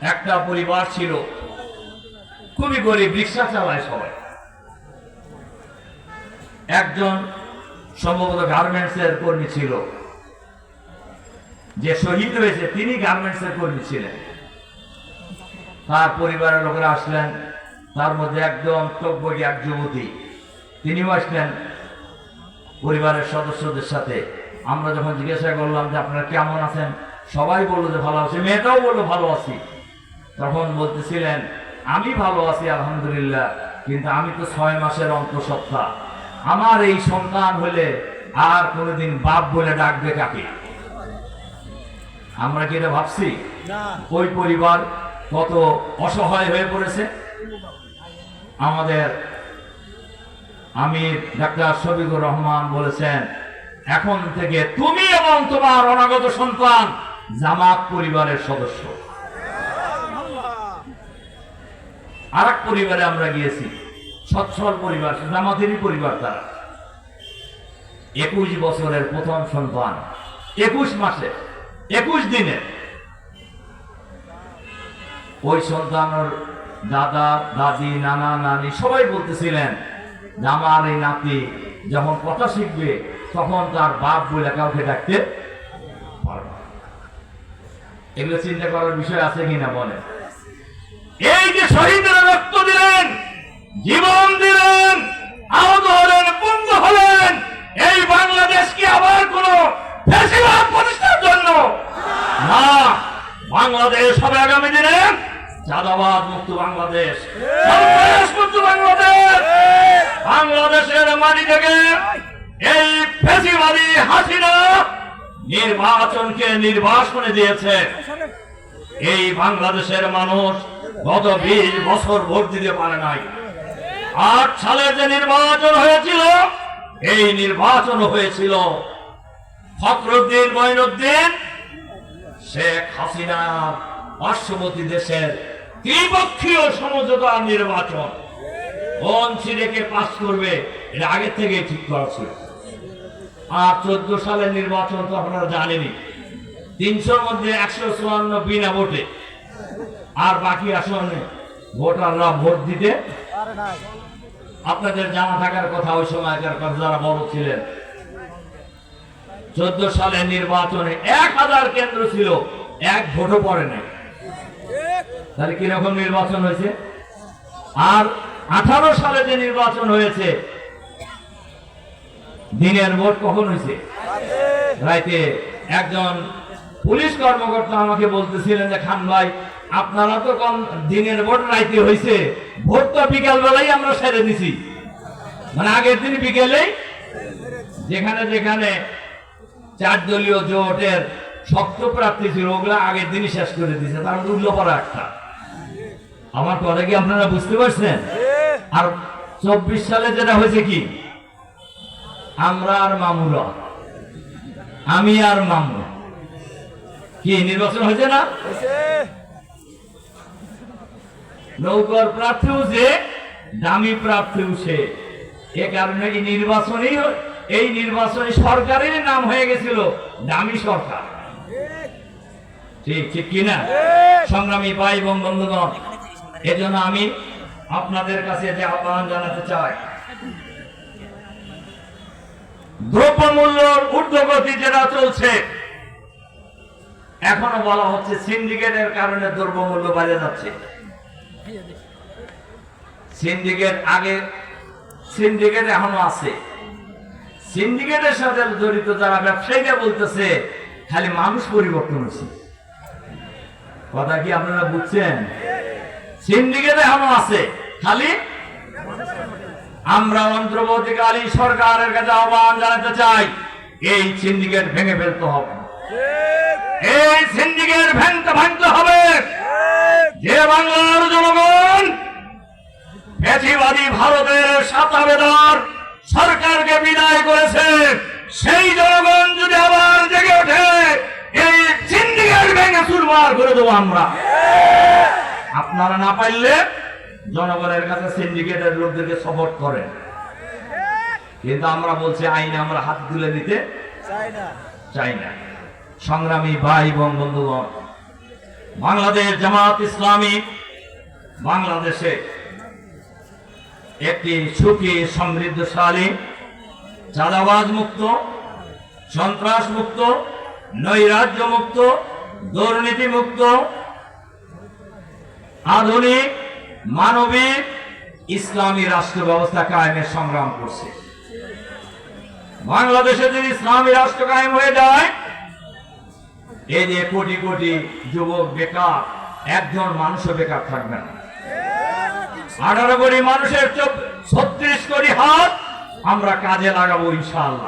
একটা পরিবার ছিল। খুবই গরিব, রিক্সা চালায় সবাই। একজন সম্ভবত গার্মেন্টস এর কর্মী ছিল। যে শহীদ হয়েছে, তিনি গার্মেন্টস এর কর্মী ছিলেন। তার পরিবারের লোকেরা আসলেন, তার মধ্যে একদম টকবগি এক যুবতী। তিনিও আসলেন পরিবারের সদস্যদের সাথে। আমরা যখন জিজ্ঞাসা করলাম যে, আপনারা কেমন আছেন? সবাই বলল যে, ভালো আছি। মেয়েটাও বলল, ভালো আছি। তখন বলতেছিলেন আমি ভালো আছি আলহামদুলিল্লাহ কিন্তু আমি তো ছয় মাসের অন্তঃসত্ত্বা। আমার এই সন্তান হলে আর কোনোদিন বাপ বলে ডাকবে কাকে? আমরা কি এটা ভাবছি? ওই পরিবার কত অসহায় হয়ে পড়েছে? আমাদের আমির ডাক্তার শফিকুর রহমান বলেছেন এখন থেকে তুমি এবং তোমার অনাগত সন্তান জামাত পরিবারের সদস্য। আর এক পরিবারে আমরা গিয়েছি। সচ্ছল পরিবার জামাতেরই পরিবার তারা। একুশ বছরের প্রথম সন্তান। একুশ মাসে, একুশ দিনে। ওই সন্তানের দাদা, দাদি, নানা, নানি সবাই বলতেছিলেন যে আমার এই নাতি যখন কথা শিখবে, তখন তার বাপ বলে কাউকে ডাকতে পারবে এগুলো চিন্তা করার বিষয় আছে কিনা বলেন? এই যে শহীদরা রক্ত দিলেন, জীবন দিলেন, আহত হলেন, বন্ধ হলেন, এই বাংলাদেশকে আবার কোন ফেসিবাদ প্রতিষ্ঠার জন্য? না, বাংলাদেশ হবে আগামী দিনে চাঁদাবাদ মুক্ত বাংলাদেশ। মুক্ত বাংলাদেশ। বাংলাদেশের মাটি থেকে এই ফেসিবাদী হাসিনা নির্বাচনকে নির্বাসনে দিয়েছে। এই বাংলাদেশের মানুষ গত বিশ বছর ভোট দিতে পারে নাই। আট সালে যে নির্বাচন হয়েছিল, এই নির্বাচন হয়েছিল ফখরুদ্দিন মঈনুদ্দিন, শেখ হাসিনা পার্শ্ববর্তী দেশের ত্রিপক্ষীয় সমঝোতা নির্বাচন। কোন সিরেকে পাস করবে, এটা আগে থেকে ঠিক করা ছিল। আর চোদ্দ সালের নির্বাচন তো আপনারা জানেনই। তিনশোর মধ্যে একশো চুয়ান্ন বিনা ভোটে আর বাকি আসনে ভোটাররা ভোট দিতে আপনাদের জানা থাকার কথা ওই সময়কার কথা যারা বড় ছিলেন। চোদ্দ সালের নির্বাচনে এক হাজার কেন্দ্র ছিল এক ভোটও পড়ে নাই তাহলে কীরকম নির্বাচন হয়েছে? আর আঠারো সালে যে নির্বাচন হয়েছে দিনের ভোট কখন হয়েছে? রাইতে একজন পুলিশ কর্মকর্তা আমাকে বলতেছিলেন যে, খান ভাই, আপনারা তো কম দিনের ভোট রাইতে হয়েছে ভোট তো বিকাল বেলায় আমরা সেরে দিছি মানে আগের দিন বিকেলেই যেখানে যেখানে চার দলীয় জোটের শক্ত প্রার্থী ছিল, ওগুলো আগের দিনই শেষ করে দিয়েছে তার মধ্যে উল্লোপরা একটা। আমার কথা কি আপনারা বুঝতে পারছেন? আর চব্বিশ সালে যেটা হয়েছে কি? আমরা আর মামুরা। আমি আর মামু। কি নির্বাচন হয়েছে না? নৌকার প্রার্থীও যে দামি প্রার্থীও সে। এ কারণে এই নির্বাচনই এই নির্বাচনী সরকারের নাম হয়ে গেছিল দামি সরকার। ঠিক ঠিক কিনা সংগ্রামী ভাই বন্ধুগণ এজন্য আমি আপনাদের কাছে যে আহ্বান জানাতে চাই দ্রব্যমূল্যর এখনও বলা হচ্ছে সিন্ডিকেটের কারণে দ্রব্যমূল্য বেড়ে যাচ্ছে। সিন্ডিকেট আগে, সিন্ডিকেট এখনও আছে। সিন্ডিকেটের সাথে জড়িত যারা ব্যবসায়ীরা বলতেছে, খালি মানুষ পরিবর্তন হচ্ছে কথা কি আপনারা বুঝছেন? সিন্ডিকেট এখনও আছে, খালি আমরা অন্তর্বর্তীকালীন সরকারের কাছে আহ্বান জানাতে চাই, এই সিন্ডিকেট ভেঙে ফেলতে হবে। এই সিন্ডিকেট ভাঙতে ভাঙতে হবে। যে বাংলার জনগণ ফ্যাসিবাদী ভারতের সাতাবেদার সরকারকে বিদায় করেছে সেই জনগণ যদি আবার জেগে ওঠে এই সিন্ডিকেট ভেঙে চুরমার করে দেবো আমরা। আপনারা না পারলে জনগণের কাছে সিন্ডিকেটের লোকদেরকে সাপোর্ট করেন। কিন্তু আমরা বলছি আইনে আমরা হাত তুলে দিতে চাই না। সংগ্রামী ভাই এবং বন্ধুগণ, বাংলাদেশ জামাত ইসলামী বাংলাদেশে একটি সুখী, সমৃদ্ধশালী চাঁদাবাজ মুক্ত সন্ত্রাস মুক্ত নৈরাজ্য মুক্ত দুর্নীতি মুক্ত আধুনিক, মানবিক ইসলামী রাষ্ট্র ব্যবস্থা কায়েমের সংগ্রাম করছে। বাংলাদেশে যদি ইসলামী রাষ্ট্র কায়েম হয়ে যায় এই যে কোটি কোটি যুবক বেকার একজন মানুষও বেকার থাকবে না। আঠারো কোটি মানুষের ছত্রিশ কোটি হাত আমরা কাজে লাগাবো ইনশাআল্লাহ।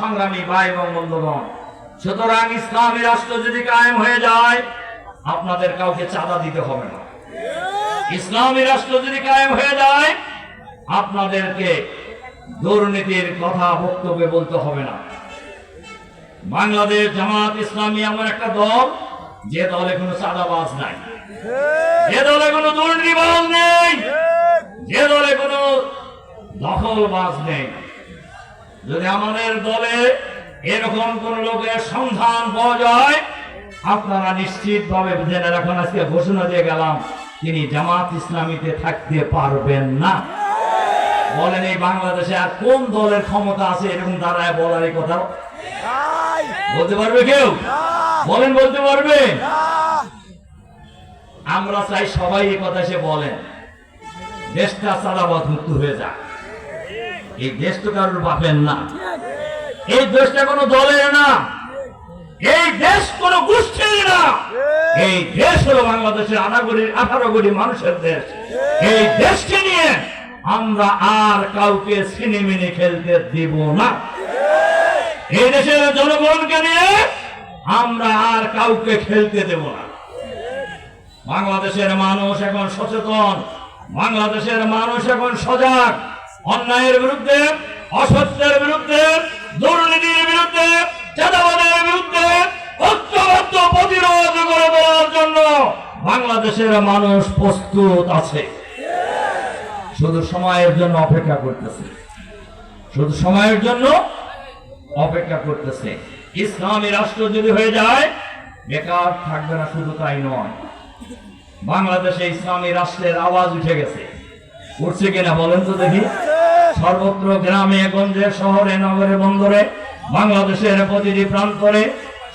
সংগ্রামী ভাই এবং বন্ধুগণ সুতরাং ইসলামী রাষ্ট্র যদি কায়েম হয়ে যায় আপনাদের কাউকে চাঁদা দিতে হবে না। ইসলামী রাষ্ট্র যদি কায়েম হয়ে যায় আপনাদেরকে দুর্নীতির কথা বক্তব্যে বলতে হবে না। বাংলাদেশ জামাত ইসলামী এমন একটা দল যে দলে কোনো চাঁদাবাজ নাই। যে দলে কোনো দুর্নীতিবাজ নেই। যে দলে কোনো দখলবাজ নেই। যদি আমাদের দলে এরকম কোন লোকের সন্ধান পাওয়া যায় আপনারা নিশ্চিত ভাবে জেনে রাখুন আজকে ঘোষণা দিয়ে গেলাম তিনি জামাত ইসলামীতে থাকতে পারবেন না। বলেন এই বাংলাদেশে আর কোন দলের ক্ষমতা আছে এরকম দাঁড়ায় বলার এই কথা বলতে পারবে কেউ? বলেন বলতে পারবে? আমরা চাই সবাই এই কথা সে বলেন। দেশটা চালাবাদ মুক্ত হয়ে যাক। এই দেশ তো কারোর বাপের না। এই দেশটা কোনো দলের না। এই দেশ কোনো গোষ্ঠীর না। এই দেশ হলো বাংলাদেশের আঠারো আঠারো কোটি মানুষের দেশ। এই দেশকে নিয়ে আমরা আর কাউকে সিনেমিনে খেলতে দিব না। এই দেশের জনগণকে নিয়ে আমরা আর কাউকে খেলতে দেব না। বাংলাদেশের মানুষ এখন সচেতন, বাংলাদেশের মানুষ এখন সজাগ। অন্যায়ের বিরুদ্ধে, অসত্যের বিরুদ্ধে, দুর্নীতির বিরুদ্ধে, চাঁদাবাদের বিরুদ্ধে ঐক্যবদ্ধ প্রতিরোধ করে দেওয়ার জন্য বাংলাদেশের মানুষ প্রস্তুত আছে। শুধু সময়ের জন্য অপেক্ষা করতেছে। শুধু সময়ের জন্য অপেক্ষা করতেছে। ইসলামী রাষ্ট্র যদি হয়ে যায়, বেকার থাকবে না, শুধু তাই নয়। বাংলাদেশে ইসলামী রাষ্ট্রের আওয়াজ উঠে গেছে। উঠছে কিনা বলেন তো দেখি। সর্বত্র গ্রামে, গঞ্জে, শহরে, নগরে, বন্দরে বাংলাদেশের প্রতিটি প্রান্তরে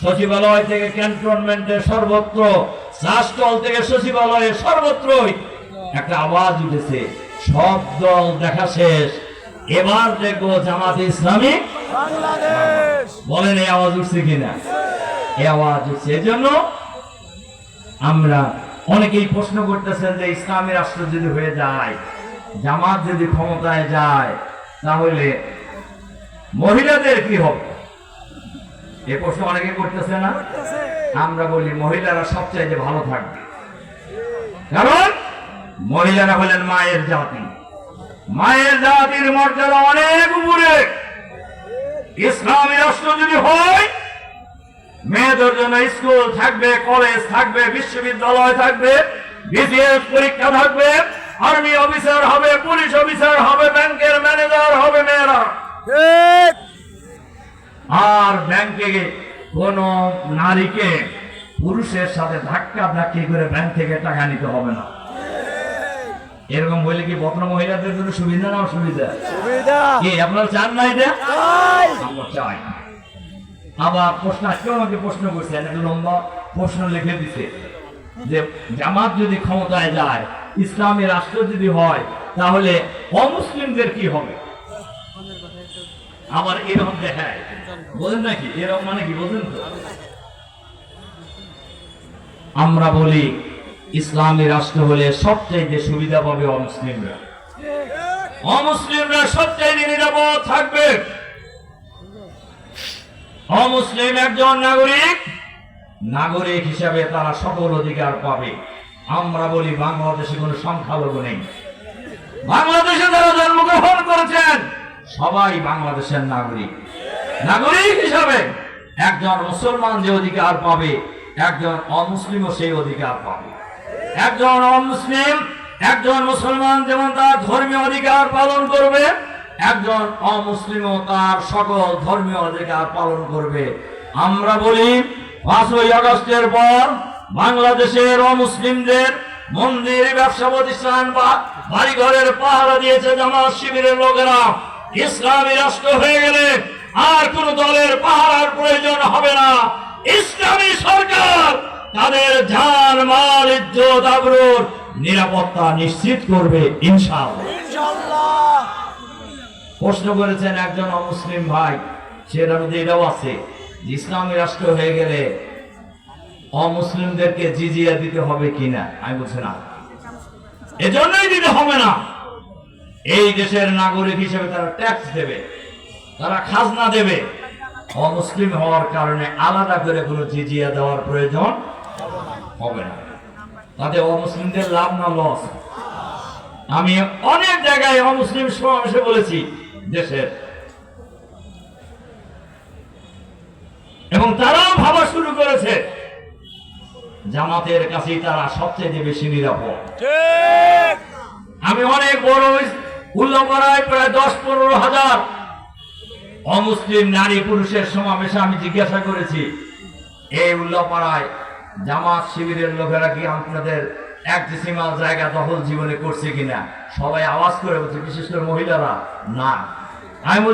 সচিবালয় থেকে ক্যান্টনমেন্টের সর্বত্র রাষ্ট্রল থেকে সচিবালয়ে সর্বত্রই একটা আওয়াজ উঠেছে। সব দল দেখা শেষ। এবার দেখব জামাতে ইসলামী বলেন এই আওয়াজ উঠছে কিনা? এই আওয়াজ উঠছে। এজন্য আমরা অনেকেই প্রশ্ন করতেছেন যে ইসলামী রাষ্ট্র যদি হয়ে যায় জামাত যদি ক্ষমতায় যায় তাহলে মহিলাদের কি হবে? এ প্রশ্ন অনেকে করতেছে না। আমরা বলি মহিলারা সবচাইতে ভালো থাকবে। কারণ মহিলারা হলেন মায়ের জাতি। মায়ের জাতির মর্যাদা অনেক উপরে। ইসলামী রাষ্ট্র যদি হয় মেয়েদের জন্য স্কুল থাকবে কলেজ থাকবে বিশ্ববিদ্যালয় থাকবে বিসিএস পরীক্ষা থাকবে আর্মি অফিসার হবে পুলিশ অফিসার হবে ব্যাংকের ম্যানেজার হবে মেয়েরা। আর ব্যাংকে কোন নারীকে পুরুষের সাথে ধাক্কা ধাক্কি করে ব্যাংক থেকে টাকা নিতে হবে না। এরকম বলে কি বত্র মহিলাদের জন্য সুবিধা না অসুবিধা? সুবিধা। কি আপনারা চান না এটা? আমরা চাই। আবার প্রশ্ন আজকে আমাকে প্রশ্ন করছেন একটা লম্বা প্রশ্ন লিখে দিছে যে জামাত যদি ক্ষমতায় যায় ইসলামী রাষ্ট্র যদি হয় তাহলে অমুসলিমদের কি হবে? আবার এরকম দেখায়। বোঝেন নাকি এরকম মানে কি? বোঝেন তো। আমরা বলি ইসলামী রাষ্ট্র হলে সবচাইতে সুবিধা পাবে অমুসলিমরা। অমুসলিমরা সবচাইতে নিরাপদ থাকবে। অমুসলিম একজন নাগরিক নাগরিক হিসাবে তারা সকল অধিকার পাবে। আমরা বলি বাংলাদেশে কোনো সংখ্যালঘু নেই। বাংলাদেশে যারা জন্মগ্রহণ করেছেন, সবাই বাংলাদেশের নাগরিক। নাগরিক হিসাবে একজন মুসলমান যে অধিকার পাবে, একজন অমুসলিমও সেই অধিকার পাবে। একজন অমুসলিম একজন মুসলমান যেমন তার ধর্মীয় অধিকার পালন করবে, একজন অমুসলিমও তার সকল ধর্মীয় অধিকার পালন করবে। আমরা বলি, পাঁচই আগস্টের পর বাংলাদেশের অমুসলিমদের মন্দির, ব্যবসা প্রতিষ্ঠান বা বাড়িঘরের পাহারা দিয়েছে জামাত শিবিরের লোকেরা। ইসলামী রাষ্ট্র হয়ে গেলে আর কোন দলের পাহারার প্রয়োজন হবে না। ইসলামী সরকার তাদের জান মাল ইজ্জত আবরুর নিরাপত্তা নিশ্চিত করবে ইনশাআল্লাহ। প্রশ্ন করেছেন একজন অমুসলিম ভাই সেটার মধ্যে এটাও আছে ইসলামী রাষ্ট্র হয়ে গেলে অমুসলিমদেরকে জিজিয়া দিতে হবে কিনা আমি বলছি না। এজন্যই দিতে হবে না। এই দেশের নাগরিক হিসেবে তারা ট্যাক্স দেবে তারা খাজনা দেবে। অমুসলিম হওয়ার কারণে আলাদা করে কোনো জিজিয়া দেওয়ার প্রয়োজন হবে না। তাতে অমুসলিমদের লাভ না লস? আমি অনেক জায়গায় অমুসলিম সমাবেশে বলেছি দেশের। এবং তারাও ভাবা শুরু করেছে জামাতের কাছেই তারা সবচেয়ে বেশি নিরাপদ। আমি অনেক বড় উল্লপরায় প্রায় দশ পনেরো হাজার অমুসলিম নারী পুরুষের সমাবেশে আমি জিজ্ঞাসা করেছি এই উল্লাপাড়ায় জামাত শিবিরের লোকেরা কি আপনাদের এক ডিসিমাল জায়গা দখল জীবনে করছে কিনা? সবাই আওয়াজ করে বলছে, বিশেষ করে মহিলারা। না। আমি